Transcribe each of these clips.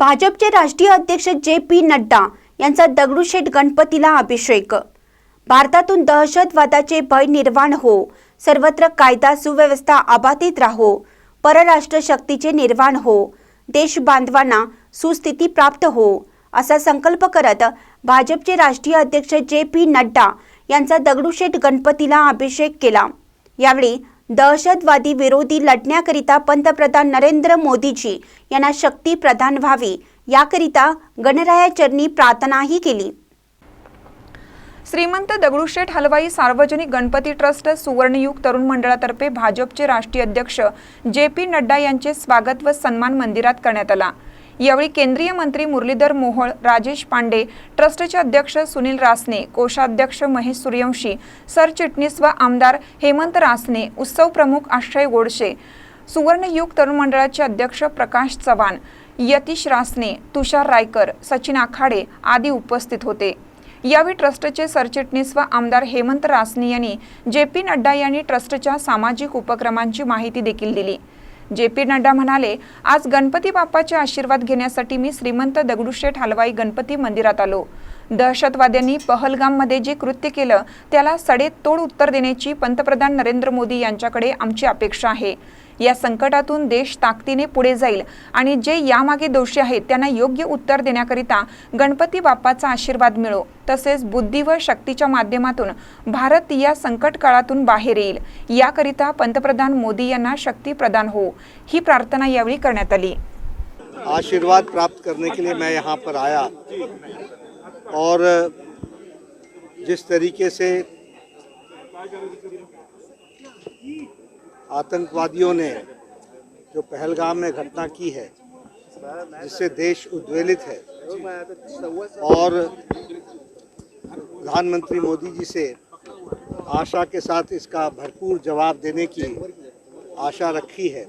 भाजपचे राष्ट्रीय अध्यक्ष जे पी नड्डा यांचा दगडूशेठ गणपतीला अभिषेक. भारतातून दहशतवादाचे भय निर्माण हो. सर्वत्र कायदा सुव्यवस्था अबाधित राहो. परराष्ट्र शक्तीचे निर्माण हो. देश बांधवांना सुस्थिती प्राप्त हो असा संकल्प करत भाजपचे राष्ट्रीय अध्यक्ष जे पी नड्डा यांचा दगडूशेठ गणपतीला अभिषेक केला. यावेळी दहशतवादी विरोधी लढण्याकरिता पंतप्रधान नरेंद्र मोदीजी यांना शक्ती प्रदान व्हावी याकरिता गणरायाचरणी प्रार्थनाही केली. श्रीमंत दगडूशेठ हलवाई सार्वजनिक गणपती ट्रस्ट सुवर्णयुग तरुण मंडळातर्फे भाजपचे राष्ट्रीय अध्यक्ष जे पी नड्डा यांचे स्वागत व सन्मान मंदिरात करण्यात आला. यावेळी केंद्रीय मंत्री मुरलीधर मोहोळ राजेश पांडे ट्रस्टचे अध्यक्ष सुनील रासने कोषाध्यक्ष महेश सूर्यवंशी सरचिटणीस व आमदार हेमंत रासने उत्सव प्रमुख आश्रय गोडसे सुवर्णयुग तरुण मंडळाचे अध्यक्ष प्रकाश चव्हाण यतीश रासने तुषार रायकर सचिन आखाडे आदी उपस्थित होते. यावेळी ट्रस्टचे सरचिटणीस व आमदार हेमंत रासने यांनी जे पी नड्डा यांनी ट्रस्टच्या सामाजिक उपक्रमांची माहिती देखील दिली. जे पी नड्डा म्हणाले आज गणपती बाप्पाचे आशीर्वाद घेण्यासाठी मी श्रीमंत दगडूशेठ हलवाई गणपती मंदिरात आलो. दहशतवाद्यांनी पहलगाममध्ये जे कृत्य केलं त्याला सडेतोड उत्तर देण्याची पंतप्रधान नरेंद्र मोदी यांच्याकडे आमची अपेक्षा आहे. या संकटातून देश ताकदीने पुढे जाईल आणि जे यामागे दोषी आहेत त्यांना योग्य उत्तर देण्याकरिता गणपती बाप्पाचा आशीर्वाद मिळो. तसेच बुद्धी व शक्तीच्या माध्यमातून भारत या संकट काळातून बाहेर येईल. याकरिता पंतप्रधान मोदी यांना शक्ती प्रदान हो. ही प्रार्थना यावेळी करण्यात आली. आशीर्वाद प्राप्त करने के लिए मैं यहाँ पर आया और जिस तरीके से आतंकवादियों ने जो पहलगाम में घटना की है, जिससे देश उद्वेलित है, और प्रधानमंत्री मोदी जी से आशा के साथ इसका भरपूर जवाब देने की आशा रखी है।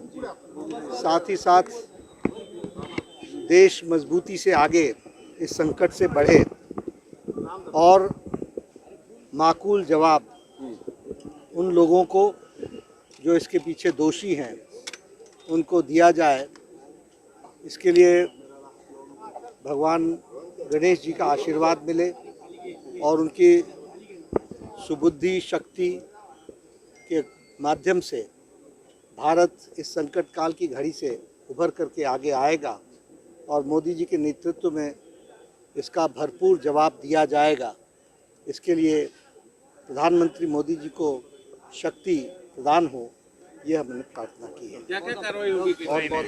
साथ ही साथ देश मजबूती से आगे इस संकट से बढ़े, और माकूल जवाब उन लोगों को जो इसके पीछे दोषी हैं, उनको दिया जाए। इसके लिए भगवान गणेश जी का आशीर्वाद मिले और उनकी सुबुद्धि शक्ति के माध्यम से भारत इस संकट काल की घड़ी से उभर करके आगे आएगा और मोदी जी के नेतृत्व में इसका भरपूर जवाब दिया जाएगा। इसके लिए प्रधानमंत्री मोदी जी को शक्ति प्रदान हो ये हमने प्रार्थना की है। क्या क्या कार्रवाई होगी बहुत बहुत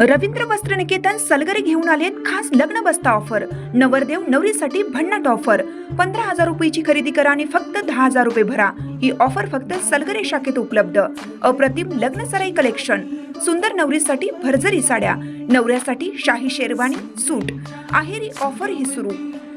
रवींद्र वस्त्र निकेतन सलगरे घेऊन आलेत खास लग्न बस्ता ऑफर नवरदेव नवरीसाठी भन्नाट ऑफर पंधरा हजार रुपयाची खरेदी करा आणि फक्त दहा हजार रुपये भरा. ही ऑफर फक्त सलगरे शाखेत उपलब्ध. अप्रतिम लग्न सराई कलेक्शन सुंदर नवरीसाठी भरजरी साड्या. नवऱ्यासाठी शाही शेरवानी सूट. आहेरी ऑफर ही सुरू.